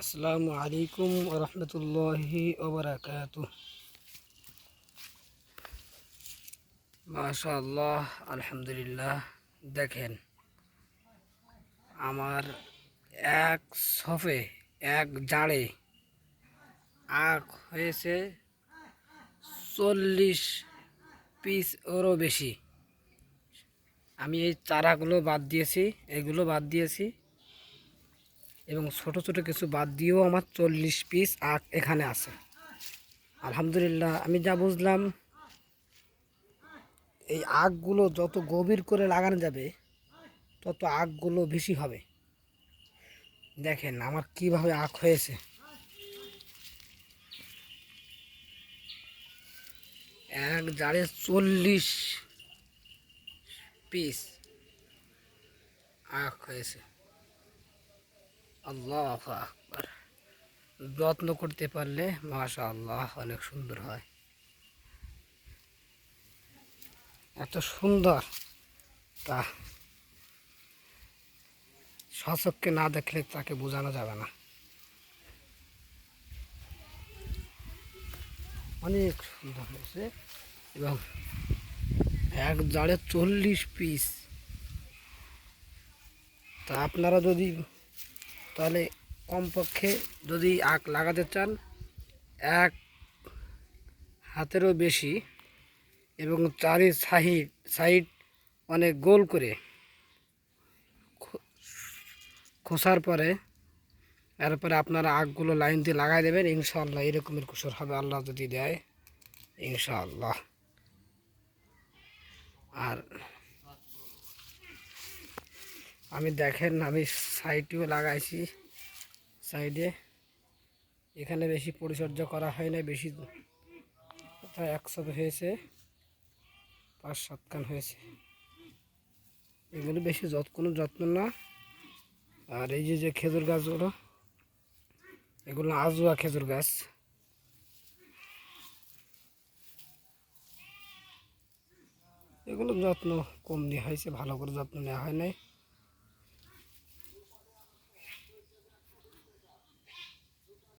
আসসালামু আলাইকুম রহমতুল্লাহি ওবরাকাত মাশাল্লাহ আলহামদুলিল্লাহ। দেখেন, আমার এক সফে, এক জাড়ে আখ হয়েছে চল্লিশ পিস ওরও বেশি। আমি এই চারাগুলো বাদ দিয়েছি, এগুলো বাদ দিয়েছি। এবং ছোট ছোট কিছু বাদ দিয়েও আমার চল্লিশ পিস আখ এখানে আছে। আলহামদুলিল্লাহ, আমি যা বুঝলাম, এই আখগুলো যত গভীর করে লাগানো যাবে, তত আখগুলো বেশি হবে। দেখেন আমার কীভাবে আখ হয়েছে। এক জারে চল্লিশ পিস আখ হয়েছে। আল্লাহ যত্ন করতে পারলে মাশা আল্লাহ অনেক সুন্দর হয়। এত সুন্দর। তা সচককে না দেখলে তাকে বোঝানো যাবে না। অনেক সুন্দর হয়েছে এবং এক জাড়ে চল্লিশ পিস তা আপনারা যদি তাহলে কমপক্ষে যদি আখ লাগাতে চান, এক হাতেরও বেশি এবং চারি সাইড সাইড অনেক গোল করে খোসার পরে এরপরে আপনারা আখগুলো লাইন দিয়ে লাগাই দেবেন। ইনশাআল্লাহ এরকমের কুসর হবে, আল্লাহ যদি দেয়, ইনশাআল্লাহ। আর আমি দেখেন, আমি সাইডেও লাগাইছি, সাইডে। এখানে বেশি পরিচর্যা করা হয় না বেশি একশো হয়েছে, পাঁচ সাত কান হয়েছে। এগুলো বেশি যত কোনো যত্ন না। আর এই যে যে খেজুর গাছগুলো, এগুলো আজুয়া খেজুর গাছ। এগুলো যত্ন কম নেওয়া হয়েছে, ভালো করে যত্ন নেওয়া হয় নাই।